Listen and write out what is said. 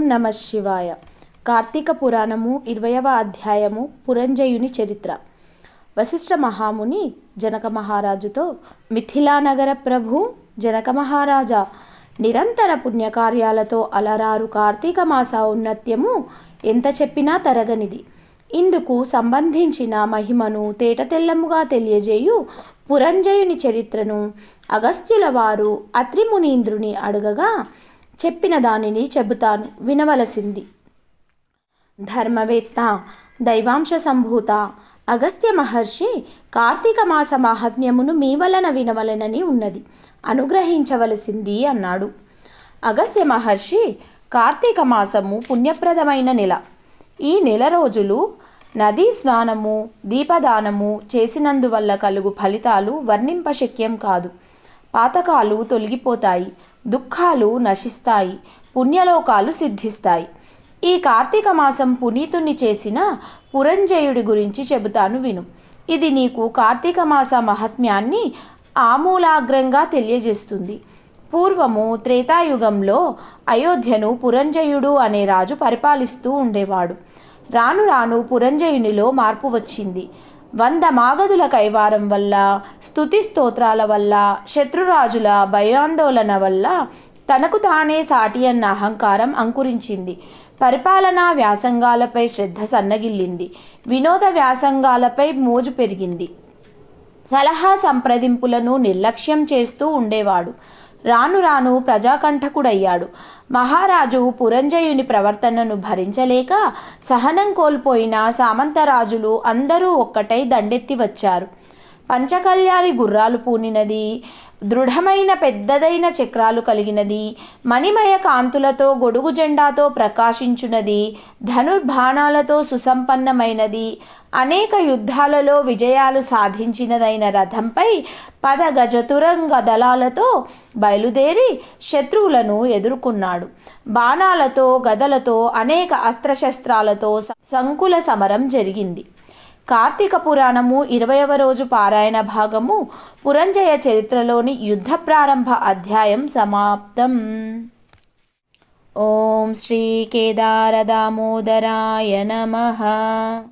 ఓం నమ శివాయ. కార్తీక పురాణము ఇరవయవ అధ్యాయము పురంజయుని చరిత్ర. వశిష్ఠ మహాముని జనక మహారాజుతో మిథిలానగర ప్రభు జనక మహారాజా నిరంతర పుణ్యకార్యాలతో అలరారు కార్తీక మాస ఔన్నత్యము ఎంత చెప్పినా తరగనిది. ఇందుకు సంబంధించిన మహిమను తేటతెల్లముగా తెలియజేయు పురంజయుని చరిత్రను అగస్త్యుల వారు అత్రిమునీంద్రుని అడగగా చెప్పిన దానిని చెబుతాను వినవలసింది. ధర్మవేత్త దైవాంశ సంభూత అగస్త్య మహర్షి కార్తీక మాస మాహాత్మ్యమును మీ వలన వినవలనని ఉన్నది. అనుగ్రహించవలసింది అన్నాడు. అగస్త్య మహర్షి కార్తీక మాసము పుణ్యప్రదమైన నెల. ఈ నెల రోజులు నదీ స్నానము దీపదానము చేసినందువల్ల కలుగు ఫలితాలు వర్ణింపశక్యం కాదు. పాతకాలు తొలగిపోతాయి. దుఃఖాలు నశిస్తాయి పుణ్యలోకాలు సిద్ధిస్తాయి. ఈ కార్తీక మాసం పునీతుని చేసిన పురంజయుడి గురించి చెబుతాను విను. ఇది నీకు కార్తీక మాస మహాత్మ్యాన్ని ఆమూలాగ్రంగా తెలియజేస్తుంది. పూర్వము త్రేతాయుగంలో అయోధ్యను పురంజయుడు అనే రాజు పరిపాలిస్తూ ఉండేవాడు. రాను రాను పురంజయునిలో మార్పు వచ్చింది. వంద మాగదుల కైవారం వల్ల స్థుతి స్తోత్రాల వల్ల శత్రురాజుల భయాందోళన వల్ల తనకు తానే సాటి అన్న అహంకారం అంకురించింది. పరిపాలనా వ్యాసంగాలపై శ్రద్ధ సన్నగిల్లింది. వినోద వ్యాసంగాలపై మోజు పెరిగింది. సలహా సంప్రదింపులను నిర్లక్ష్యం చేస్తూ ఉండేవాడు. రాను రాను ప్రజాకంఠకుడయ్యాడు. మహారాజు పురంజయుని ప్రవర్తనను భరించలేక సహనం కోల్పోయిన సామంతరాజులు అందరూ ఒక్కటై దండెత్తి వచ్చారు. పంచకళ్యాణి గుర్రాలు పూనినది దృఢమైన పెద్దదైన చక్రాలు కలిగినది మణిమయ కాంతులతో గొడుగు జెండాతో ప్రకాశించున్నది ధనుర్బాణాలతో సుసంపన్నమైనది. అనేక యుద్ధాలలో విజయాలు సాధించినదైన రథంపై పద గజతురంగ దళాలతో బయలుదేరి శత్రువులను ఎదుర్కొన్నాడు. బాణాలతో గదలతో అనేక అస్త్రశస్త్రాలతో సంకుల సమరం జరిగింది. కార్తీక పురాణము ఇరవయవ రోజు పారాయణ భాగము పురంజయ చరిత్రలోని యుద్ధ ప్రారంభ అధ్యాయం సమాప్తం. ఓం శ్రీ కేదార దామోదరాయ నమ.